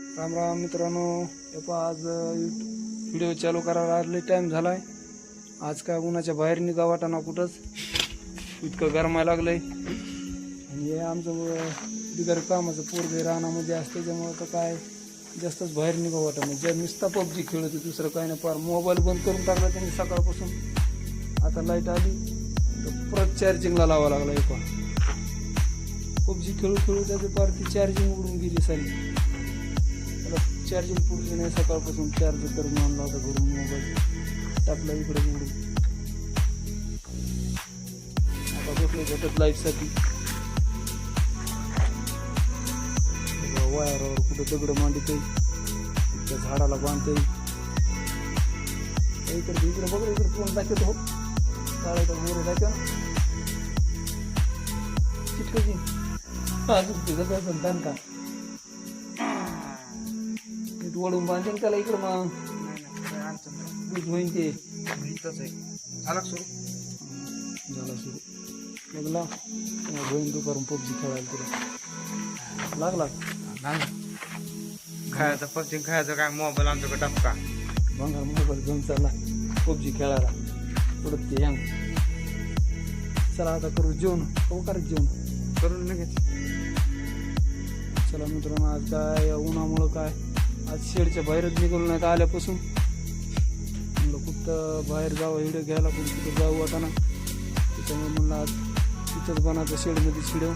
राम राम मित्रांनो. हे पहा आज व्हिडिओ चालू करायला आज लई टाईम झाला आहे आज काय उन्हाच्या बाहेर निघा वाटाना कुठंच. इतकं गरमायला लागलंय. आणि हे आमचं बिगर कामाचं पोरगे रानामध्ये असते त्याच्यामुळं तर काय जास्तच बाहेर निघा वाटाना ज्या नुसता पबजी खेळत दुसरं काय नाही. पार मोबाईल बंद करून टाकला त्यांनी सकाळपासून. आता लाइट आली. तर परत चार्जिंगला लावा लागला एपा पहा. पबजी खेळू खेळू त्याची पार ती चार्जिंग उडून गेली साली. चार्जिंग पुरली नाही सकाळपासून चार्ज करून आणला होता घरून मोबाईल टाकला इकडे उडून आता कुठले भेटत लाईटसाठी वायरावर कुठं दगड मांडते त्या झाडाला बांधते इकडे इकडे बघ इकडे तोंड दाखवतो हो? चालायचं मोरे दाखव चिटकची अजून तिथं कसं दान का नीट वळून बांधेन त्याला इकडं मग. दूध होईन ते. झाला सुरू? झाला सुरू. लागला मग होईन दुपारून पबजी खेळायला तुला. लागला? खायचं पबजी खायचं काय? मोबाईल आमच्याकडे टपका. भंगार मोबाईल घेऊन चालला पबजी खेळायला. पुढं ते चला आता करू जेवण. हो करायचं जेवण. करून लगेच चला मित्रांनो आज काय? उन्हामुळं काय? आज शेडच्या बाहेरच निघालो नाही तर आल्यापासून. म्हणलं कुठं बाहेर जावं हिडं घ्यायला पण कुठं जाऊ वाटाना त्याच्यामुळे म्हणलं आज तिथंच बनायचं शेडमध्ये शिडव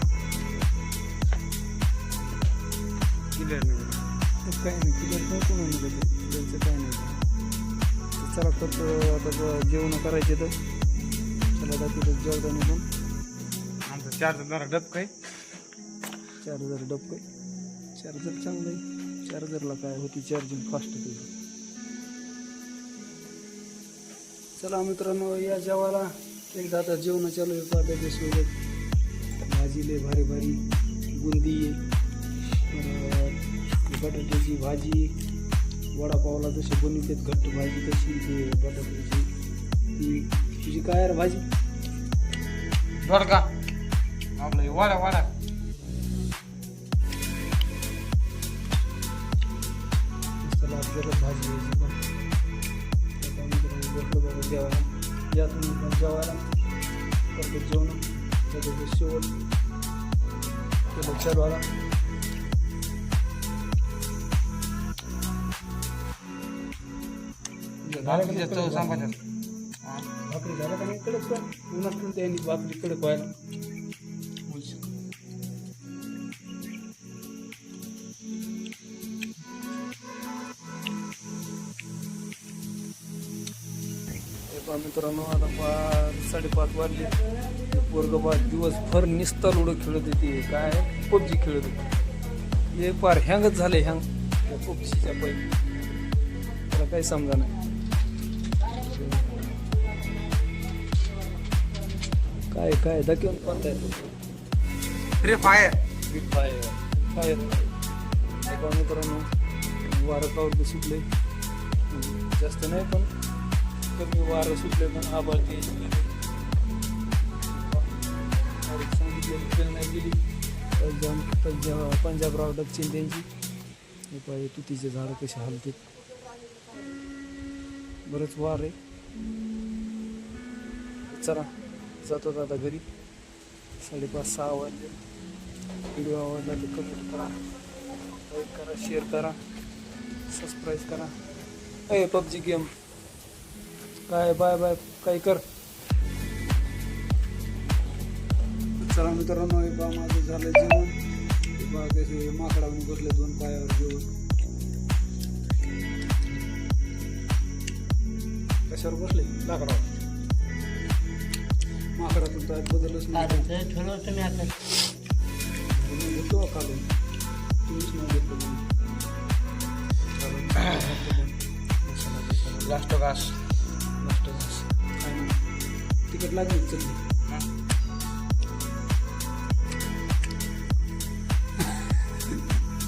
क्लिअर नाही काही नाही क्लिअर नाही कोणा निघाले त्यांचं काही नाही. चला तर आता जेवण करायचे तर. चला आता तिथं जेवता निघून आमचं चार्जर जरा डब काय चार्जर डबकं चार्जर चांगलं आहे. चार्जरला काय होती चार्जिंग फास्ट होती. चला मित्रांनो या जेवायला. एकदा आता जेवण चालू आहे पाट्याच्या भाजी लय भारी भारी बुंदी बटाट्याची भाजी वडापावला जशी बनवतात घट्ट भाजी तशी ते बटाट्याची ती. तुझी काय यार भाजी? दोडका आपलं हे वाडा. आपल्याला भाजी घ्यायची पण. मित्रांनो बसलो बाबा जेवायला. या तुम्ही पण जेवायला. करतो जेवण. त्याचं शेवट. केलं चालू आला. झालं का नाही? कडक? पण उन्हात त्यांनी भाकरी कडक व्हायला. पहा मित्रांनो आता पाच साडेपाच वाजले. पोरगं बा दिवसभर निस्ता लुडो खेळत होते काय? पबजी खेळत होते. हे पार हँगच झाले हँग. त्या पबजीच्या पहिले. त्याला काही समजा नाही. काय काय? दाखवून कोणता आहे free fire big fire fire मित्रांनो वारं कावर सुटले. जास्त नाही पण कमी वारं सुटले पण आभाळ ते सांगितलं ट्रेन नाही गेली पंजाब पंजाब पंजाबराव डबचिन त्यांची पाहिजे तुतीचे झाडं कसे हलते बरंच वार आहे. चला जातो आता घरी. साडेपाच सहा वाजले. व्हिडिओ आवडला तर कमेंट करा. लाईक करा शेअर करा. सबस्क्राईब करा. ए पबजी गेम. काय बाय बाय काय कर. चला मित्रांनो हे बा माझं झालं जेवण. हे बा कसे माकडावून बसले दोन पायावर जेवण. कशावर बसले? लाकडावर माकडातून काय बदलच नाही. तुम्ही घेतो का काढून तुम्हीच नाही घेतलं लास्ट घास. मस्त घास. काय नाही. तिखट लागली का चटणी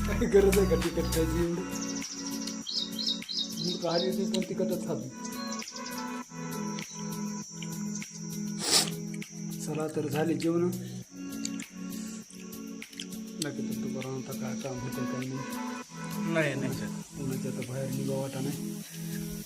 काय गरज आहे का तिखट खायची एवढी मूर्ख आली ती पण तिखटच खातो चला तर झाले जेवण बाकी तर तू बरं आता काय काम होतं काही नाही चांगला आहे नेचर उन्हाच्या तर बाहेर निघा वाटा नाही